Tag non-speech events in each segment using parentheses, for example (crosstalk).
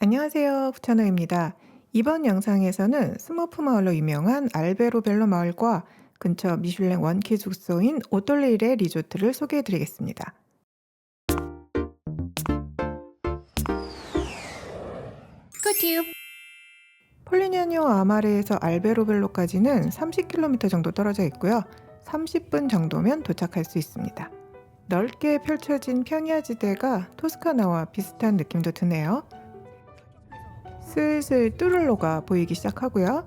안녕하세요. 부천호입니다. 이번 영상에서는 스머프 마을로 유명한 알베로벨로 마을과 근처 미슐랭 원키 숙소인 오톨레일의 리조트를 소개해 드리겠습니다. 폴리냐뇨 아마레에서 알베로벨로까지는 30km 정도 떨어져 있고요. 30분 정도면 도착할 수 있습니다. 넓게 펼쳐진 평야 지대가 토스카나와 비슷한 느낌도 드네요. 슬슬 뚜를로가 보이기 시작하고요.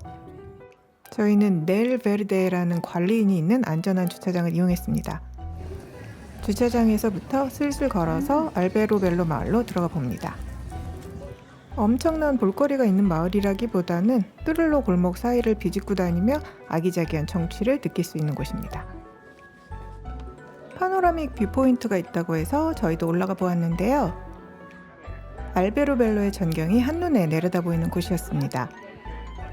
저희는 넬 베르데라는 관리인이 있는 안전한 주차장을 이용했습니다. 주차장에서부터 슬슬 걸어서 알베로 벨로 마을로 들어가 봅니다. 엄청난 볼거리가 있는 마을이라기보다는 뚜를로 골목 사이를 비집고 다니며 아기자기한 정취를 느낄 수 있는 곳입니다. 파노라믹 뷰포인트가 있다고 해서 저희도 올라가 보았는데요. 알베로 벨로의 전경이 한눈에 내려다 보이는 곳이었습니다.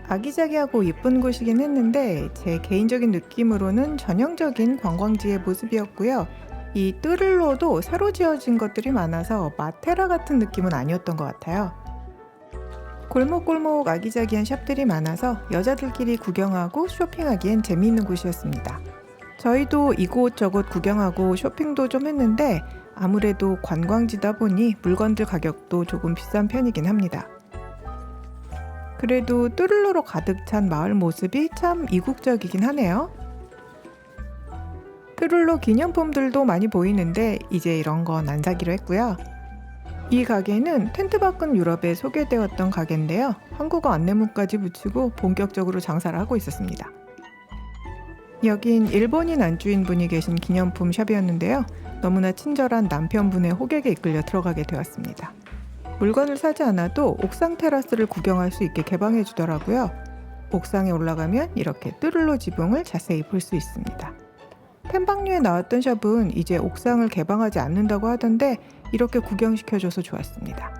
아기자기하고 예쁜 곳이긴 했는데 제 개인적인 느낌으로는 전형적인 관광지의 모습이었고요. 이 뚜를로도 새로 지어진 것들이 많아서 마테라 같은 느낌은 아니었던 것 같아요. 골목골목 아기자기한 샵들이 많아서 여자들끼리 구경하고 쇼핑하기엔 재미있는 곳이었습니다. 저희도 이곳저곳 구경하고 쇼핑도 좀 했는데 아무래도 관광지다 보니 물건들 가격도 조금 비싼 편이긴 합니다. 그래도 뚜를로로 가득 찬 마을 모습이 참 이국적이긴 하네요. 뚜를로 기념품들도 많이 보이는데 이제 이런 건 안 사기로 했고요. 이 가게는 텐트 밖은 유럽에 소개되었던 가게인데요. 한국어 안내문까지 붙이고 본격적으로 장사를 하고 있었습니다. 여긴 일본인 안주인 분이 계신 기념품 샵이었는데요. 너무나 친절한 남편분의 호객에 이끌려 들어가게 되었습니다. 물건을 사지 않아도 옥상 테라스를 구경할 수 있게 개방해 주더라고요. 옥상에 올라가면 이렇게 뚜를로 지붕을 자세히 볼 수 있습니다. 템방류에 나왔던 샵은 이제 옥상을 개방하지 않는다고 하던데 이렇게 구경시켜줘서 좋았습니다.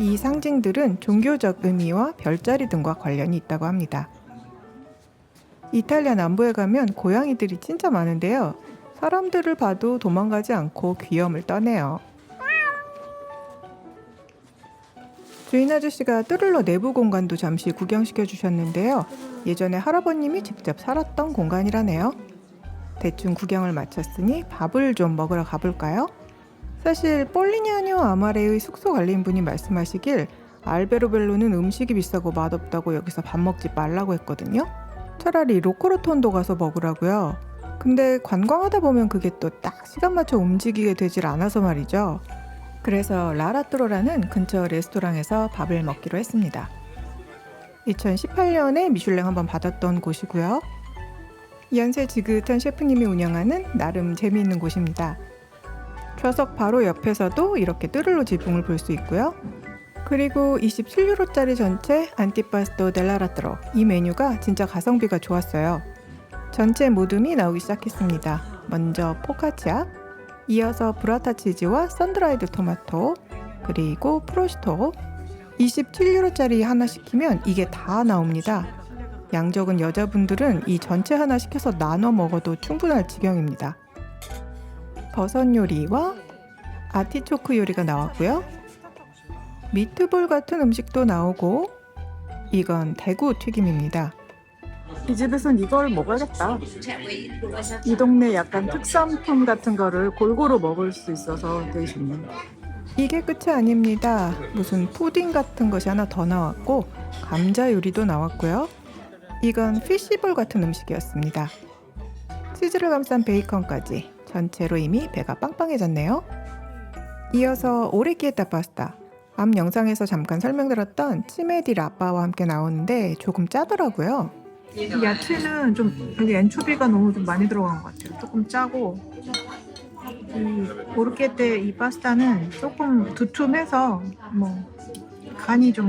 이 상징들은 종교적 의미와 별자리 등과 관련이 있다고 합니다. 이탈리아 남부에 가면 고양이들이 진짜 많은데요. 사람들을 봐도 도망가지 않고 귀염을 떠내요. 주인 아저씨가 뚜를로 내부 공간도 잠시 구경시켜 주셨는데요. 예전에 할아버님이 직접 살았던 공간이라네요. 대충 구경을 마쳤으니 밥을 좀 먹으러 가볼까요? 사실 폴리냐뇨 아마레의 숙소 관리인분이 말씀하시길 알베로벨로는 음식이 비싸고 맛없다고 여기서 밥 먹지 말라고 했거든요. 차라리 로코로톤도 가서 먹으라고요. 근데 관광하다 보면 그게 또 딱 시간 맞춰 움직이게 되질 않아서 말이죠. 그래서 라라뚜로라는 근처 레스토랑에서 밥을 먹기로 했습니다. 2018년에 미슐랭 한번 받았던 곳이고요. 연세 지긋한 셰프님이 운영하는 나름 재미있는 곳입니다. 좌석 바로 옆에서도 이렇게 뚜를로 지붕을 볼 수 있고요. 그리고 27유로짜리 전체 안티파스토 델라라트로 이 메뉴가 진짜 가성비가 좋았어요. 전체 모둠이 나오기 시작했습니다. 먼저 포카치아, 이어서 브라타 치즈와 썬드라이드 토마토, 그리고 프로시토. 27유로짜리 하나 시키면 이게 다 나옵니다. 양 적은 여자분들은 이 전체 하나 시켜서 나눠 먹어도 충분할 지경입니다. 버섯 요리와 아티초크 요리가 나왔고요. 미트볼 같은 음식도 나오고 이건 대구 튀김입니다. 이 집에선 이걸 먹어야겠다. 이 동네 약간 특산품 같은 거를 골고루 먹을 수 있어서 되게 좋네. 이게 끝이 아닙니다. 무슨 푸딩 같은 것이 하나 더 나왔고 감자 요리도 나왔고요. 이건 피시볼 같은 음식이었습니다. 치즈를 감싼 베이컨까지 전체로 이미 배가 빵빵해졌네요. 이어서 오레키에타 파스타. 앞 영상에서 잠깐 설명드렸던 치메디 라빠와 함께 나오는데 조금 짜더라고요. 이 야채는 좀 여기 엔초비가 너무 좀 많이 들어간 것 같아요. 조금 짜고 이 오르케테 이 파스타는 조금 두툼해서 뭐 간이 좀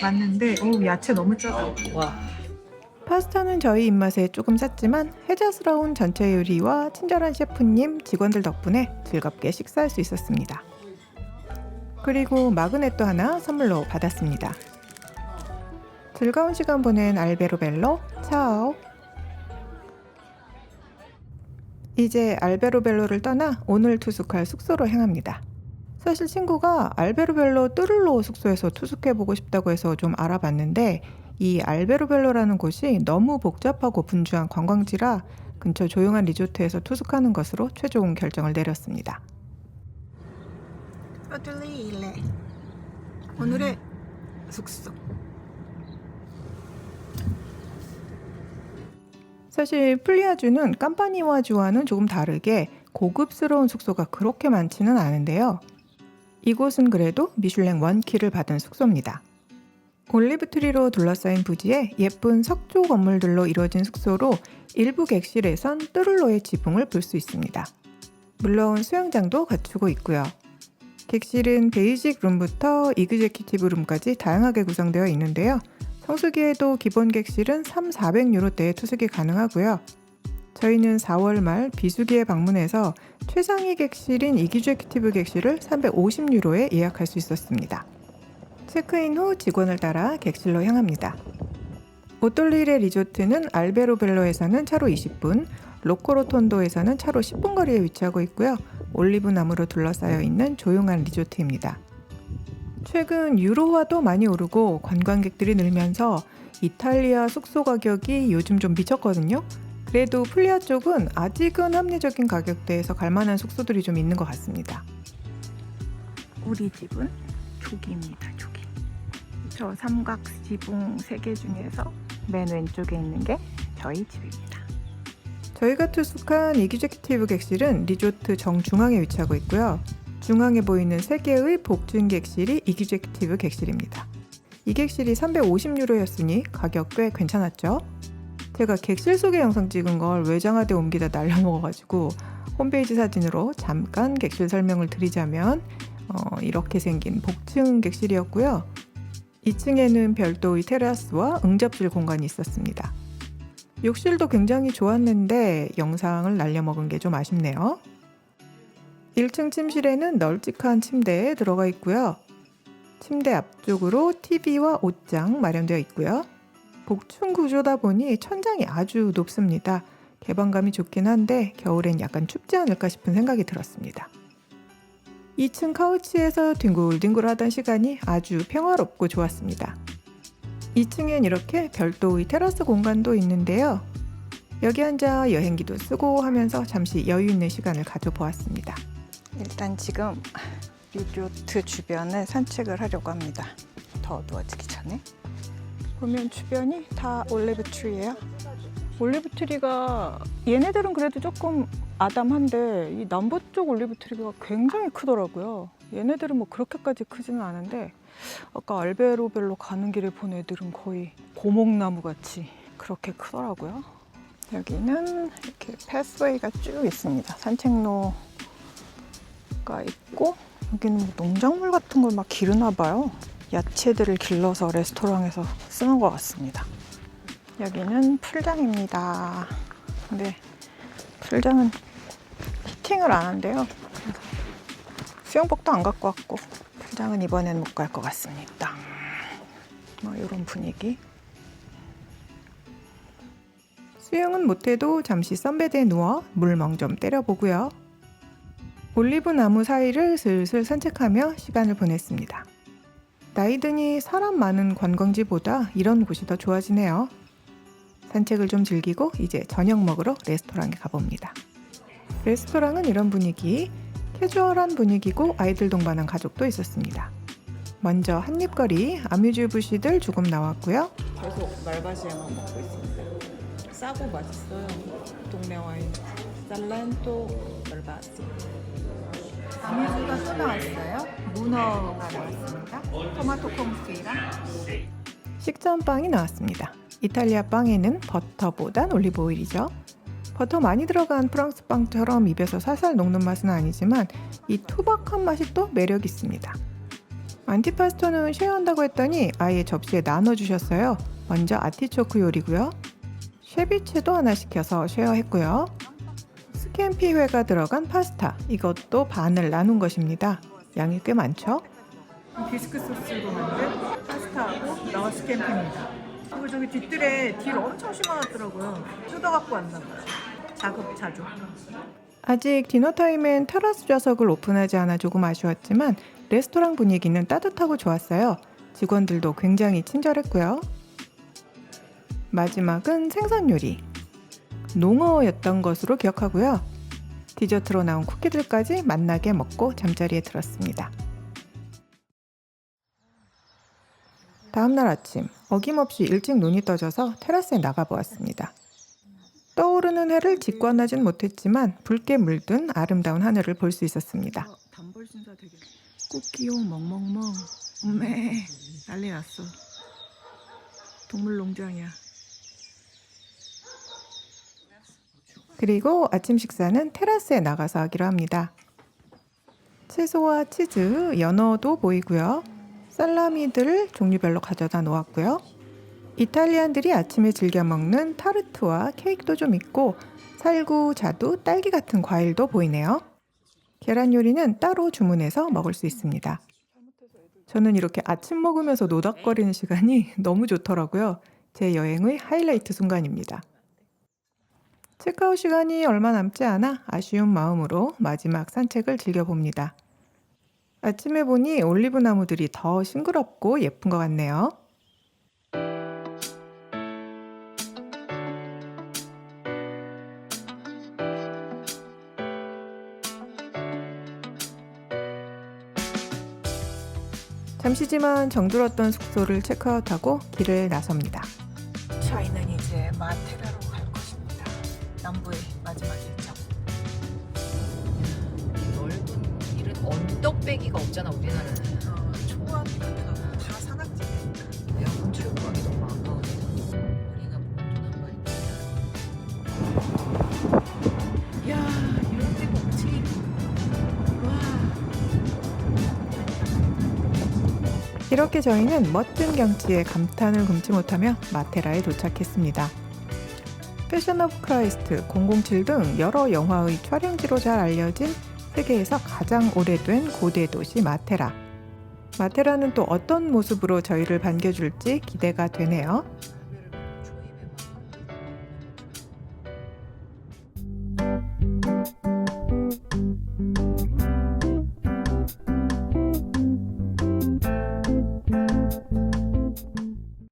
맞는데 오 야채 너무 짜다. 파스타는 저희 입맛에 조금 쌌지만 해자스러운 전체 요리와 친절한 셰프님, 직원들 덕분에 즐겁게 식사할 수 있었습니다. 그리고 마그넷도 하나 선물로 받았습니다. 즐거운 시간 보낸 알베로 벨로 차오. 이제 알베로 벨로를 떠나 오늘 투숙할 숙소로 향합니다. 사실 친구가 알베로 벨로 뜨를로 숙소에서 투숙해보고 싶다고 해서 좀 알아봤는데 이 알베로 벨로라는 곳이 너무 복잡하고 분주한 관광지라 근처 조용한 리조트에서 투숙하는 것으로 최종 결정을 내렸습니다. 어들리래 오늘의 숙소 사실 플리아주는 깜파니와주와는 조금 다르게 고급스러운 숙소가 그렇게 많지는 않은데요. 이곳은 그래도 미슐랭 원키를 받은 숙소입니다. 올리브 트리로 둘러싸인 부지에 예쁜 석조 건물들로 이루어진 숙소로 일부 객실에선 뜨를로의 지붕을 볼 수 있습니다. 물론 수영장도 갖추고 있고요. 객실은 베이직 룸부터 이그제큐티브 룸까지 다양하게 구성되어 있는데요. 성수기에도 기본 객실은 3, 400유로대의 투숙이 가능하고요. 저희는 4월 말 비수기에 방문해서 최상위 객실인 이기주에큐티브 객실을 350유로에 예약할 수 있었습니다. 체크인 후 직원을 따라 객실로 향합니다. 오톨리레 리조트는 알베로벨로에서는 차로 20분, 로코로톤도에서는 차로 10분 거리에 위치하고 있고요. 올리브 나무로 둘러싸여 있는 조용한 리조트입니다. 최근 유로화도 많이 오르고 관광객들이 늘면서 이탈리아 숙소 가격이 요즘 좀 미쳤거든요. 그래도 플리아 쪽은 아직은 합리적인 가격대에서 갈 만한 숙소들이 좀 있는 것 같습니다. 우리 집은 저기입니다 저기 저 삼각 지붕 세 개 중에서 맨 왼쪽에 있는 게 저희 집입니다 저희가 투숙한 이기제큐티브 객실은 리조트 정중앙에 위치하고 있고요. 중앙에 보이는 세 개의 복층 객실이 이기제큐티브 객실입니다. 이 객실이 350유로였으니 가격 꽤 괜찮았죠? 제가 객실 소개 영상 찍은 걸 외장하대 옮기다 날려먹어가지고 홈페이지 사진으로 잠깐 객실 설명을 드리자면 어, 이렇게 생긴 복층 객실이었고요. 2층에는 별도의 테라스와 응접실 공간이 있었습니다. 욕실도 굉장히 좋았는데 영상을 날려먹은 게 좀 아쉽네요. 1층 침실에는 널찍한 침대에 들어가 있고요. 침대 앞쪽으로 TV와 옷장 마련되어 있고요. 복층 구조다 보니 천장이 아주 높습니다. 개방감이 좋긴 한데 겨울엔 약간 춥지 않을까 싶은 생각이 들었습니다. 2층 카우치에서 뒹굴뒹굴 하던 시간이 아주 평화롭고 좋았습니다. 2층엔 이렇게 별도의 테라스 공간도 있는데요. 여기 앉아 여행기도 쓰고 하면서 잠시 여유 있는 시간을 가져보았습니다. 일단 지금 리조트 주변을 산책을 하려고 합니다 더 어두워지기 전에 보면 주변이 다 올리브 트리예요 올리브 트리가 얘네들은 그래도 조금 아담한데 이 남부 쪽 올리브 트리가 굉장히 크더라고요 얘네들은 뭐 그렇게까지 크지는 않은데 아까 알베로벨로 가는 길에 본 애들은 거의 고목나무 같이 그렇게 크더라고요. 여기는 이렇게 패스웨이가 쭉 있습니다. 산책로 가 있고 여기는 뭐 농작물 같은 걸 막 기르나 봐요. 야채들을 길러서 레스토랑에서 쓰는 것 같습니다. 여기는 풀장입니다. 근데 풀장은 히팅을 안 한대요. 수영복도 안 갖고 왔고 풀장은 이번엔 못 갈 것 같습니다. 뭐 이런 분위기. 수영은 못해도 잠시 선베드에 누워 물멍 좀 때려보고요. 올리브 나무 사이를 슬슬 산책하며 시간을 보냈습니다. 나이 드니 사람 많은 관광지보다 이런 곳이 더 좋아지네요. 산책을 좀 즐기고 이제 저녁 먹으러 레스토랑에 가봅니다. 레스토랑은 이런 분위기, 캐주얼한 분위기고 아이들 동반한 가족도 있었습니다. 먼저 한입거리 아뮤즈 부시들 조금 나왔고요. 계속 말바시에만 먹고 있습니다. 싸고 맛있어요. 동네 와인. 살렌토 말바시. 아미즈가 또 나왔어요. 문어가 나왔습니다. 토마토 콩스이랑 식전 빵이 나왔습니다. 이탈리아 빵에는 버터보단 올리브 오일이죠. 버터 많이 들어간 프랑스 빵처럼 입에서 살살 녹는 맛은 아니지만 이 투박한 맛이 또 매력 있습니다. 안티파스토는 쉐어한다고 했더니 아예 접시에 나눠주셨어요. 먼저 아티초크 요리고요. 쉐비체도 하나 시켜서 쉐어했고요. 스캠피회가 들어간 파스타 이것도 반을 나눈 것입니다. 양이 꽤 많죠? 비스크 소스로 만든 파스타하고 러스 캠프입니다. 그리고 저기 뒷뜰에 딜 엄청 심어놨더라고요. 뜯어갖고 왔나 봐요. 자급자족. 아직 디너타임엔 테라스 좌석을 오픈하지 않아 조금 아쉬웠지만 레스토랑 분위기는 따뜻하고 좋았어요. 직원들도 굉장히 친절했고요. 마지막은 생선 요리. 농어였던 것으로 기억하고요. 디저트로 나온 쿠키들까지 맛나게 먹고 잠자리에 들었습니다. 다음날 아침 어김없이 일찍 눈이 떠져서 테라스에 나가 보았습니다. 떠오르는 해를 직관하진 못했지만 붉게 물든 아름다운 하늘을 볼 수 있었습니다. 단벌 신사 멍멍멍 엄매 난리 났어 동물 농장이야 그리고 아침 식사는 테라스에 나가서 하기로 합니다. 채소와 치즈, 연어도 보이고요. 살라미들을 종류별로 가져다 놓았고요. 이탈리안들이 아침에 즐겨 먹는 타르트와 케이크도 좀 있고 살구, 자두, 딸기 같은 과일도 보이네요. 계란 요리는 따로 주문해서 먹을 수 있습니다. 저는 이렇게 아침 먹으면서 노닥거리는 시간이 (laughs) 너무 좋더라고요. 제 여행의 하이라이트 순간입니다. 체크아웃 시간이 얼마 남지 않아 아쉬운 마음으로 마지막 산책을 즐겨봅니다. 아침에 보니 올리브 나무들이 더 싱그럽고 예쁜 것 같네요. 잠시지만 정들었던 숙소를 체크아웃하고 길을 나섭니다. 언덕배기가 없잖아 우리나라는. 어, 초원이라든가 다 산악지대니까 야 건축 구하기 너무 아까워. 우리가 모르는 바니까. 야 이런 데가 없지 와 이렇게 저희는 멋진 경치에 감탄을 금치 못하며 마테라에 도착했습니다. 패션 오브 크라이스트 007 등 여러 영화의 촬영지로 잘 알려진 세계에서 가장 오래된 고대 도시 마테라. 마테라는 또 어떤 모습으로 저희를 반겨줄지 기대가 되네요.